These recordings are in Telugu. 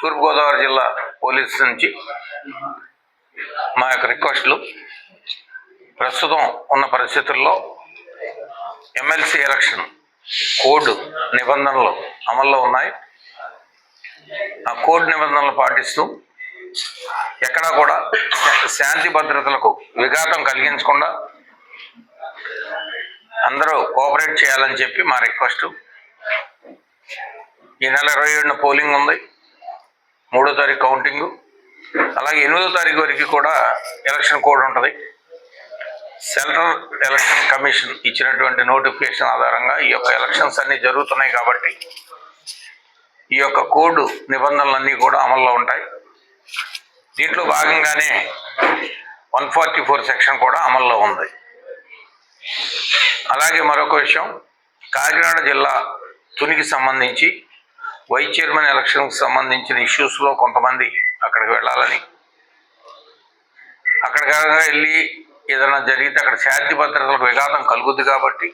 తూర్పుగోదావరి జిల్లా పోలీస్ నుంచి మా యొక్క రిక్వెస్ట్లు. ప్రస్తుతం ఉన్న పరిస్థితుల్లో ఎమ్మెల్సీ ఎలక్షన్ కోడ్ నిబంధనలు అమల్లో ఉన్నాయి. ఆ కోడ్ నిబంధనలు పాటిస్తూ ఎక్కడా కూడా శాంతి భద్రతలకు విఘాతం కలిగించకుండా అందరూ కోఆపరేట్ చేయాలని చెప్పి మా రిక్వెస్ట్. ఈ నెల ఇరవై ఏడున పోలింగ్ ఉంది. మూడో తారీఖు కౌంటింగ్ అలాగే ఎనిమిదో తారీఖు వరకు కూడా ఎలక్షన్ కోడ్ ఉంటుంది. సెంట్రల్ ఎలక్షన్ కమిషన్ ఇచ్చినటువంటి నోటిఫికేషన్ ఆధారంగా ఈ యొక్క ఎలక్షన్స్ అన్నీ జరుగుతున్నాయి కాబట్టి ఈ యొక్క కోడ్ నిబంధనలన్నీ కూడా అమల్లో ఉంటాయి. దీంట్లో భాగంగానే వన్ ఫార్టీ ఫోర్ సెక్షన్ కూడా అమల్లో ఉంది. అలాగే మరొక విషయం కాకినాడ జిల్లా తునికి సంబంధించి వైస్ చైర్మన్ ఎలక్షన్కి సంబంధించిన ఇష్యూస్లో కొంతమంది అక్కడికి వెళ్ళాలని. అక్కడికి వెళ్ళి ఏదైనా జరిగితే అక్కడ శాంతి భద్రతలకు విఘాతం కలుగుద్ది కాబట్టి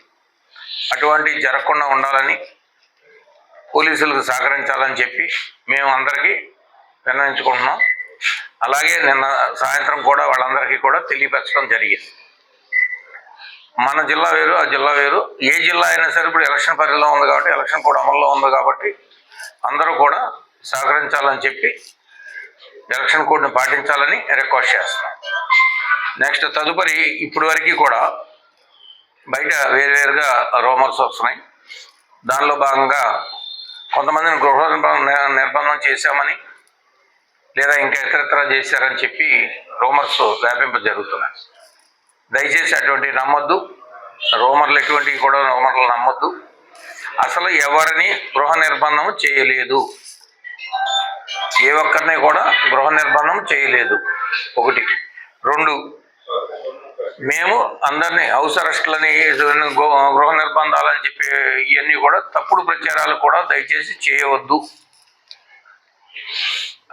అటువంటివి జరగకుండా ఉండాలని పోలీసులకు సహకరించాలని చెప్పి మేము అందరికీ విన్నవించుకుంటున్నాం. అలాగే నిన్న సాయంత్రం కూడా వాళ్ళందరికీ కూడా తెలియపరచడం జరిగింది. మన జిల్లా వేరు ఆ జిల్లా వేరు. ఏ జిల్లా అయినా సరే ఇప్పుడు ఎలక్షన్ పరిధిలో ఉంది కాబట్టి ఎలక్షన్ కూడా అమల్లో ఉంది కాబట్టి అందరూ కూడా సహకరించాలని చెప్పి ఎలక్షన్ కోడ్ని పాటించాలని రిక్వెస్ట్ చేస్తున్నాం. నెక్స్ట్ తదుపరి ఇప్పటి వరకు కూడా బయట వేరువేరుగా రోమర్స్ వస్తున్నాయి. దానిలో భాగంగా కొంతమందిని గృహ నిర్బంధం చేశామని లేదా ఇంకా ఇతరత్ర చేశారని చెప్పి రూమర్స్ వ్యాపింప జరుగుతున్నాయి. దయచేసి అటువంటివి నమ్మొద్దు. రోమర్లు ఎటువంటివి కూడా రోమర్లు నమ్మొద్దు. అసలు ఎవరిని గృహ నిర్బంధం చేయలేదు. ఏ ఒక్కరిని కూడా గృహ నిర్బంధం చేయలేదు. ఒకటి. రెండు. మేము అందరినీ హౌస్ అరెస్టులని గృహ నిర్బంధాలని చెప్పి ఇవన్నీ కూడా తప్పుడు ప్రచారాలు కూడా దయచేసి చేయవద్దు.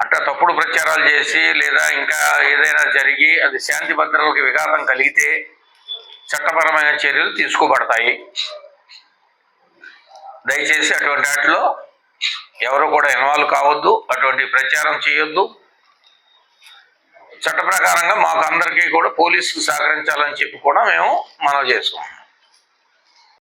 అట్లా తప్పుడు ప్రచారాలు చేసి లేదా ఇంకా ఏదైనా జరిగి అది శాంతి భద్రతలకు విఘాతం కలిగితే చట్టపరమైన చర్యలు తీసుకోబడతాయి. దయచేసి అటువంటి వాటిలో ఎవరు కూడా ఇన్వాల్వ్ కావద్దు అటువంటి ప్రచారం చేయొద్దు. చట్ట ప్రకారంగా మాకు అందరికీ కూడా పోలీసులు సహకరించాలని చెప్పి కూడా మేము మనవి చేసుకున్నాం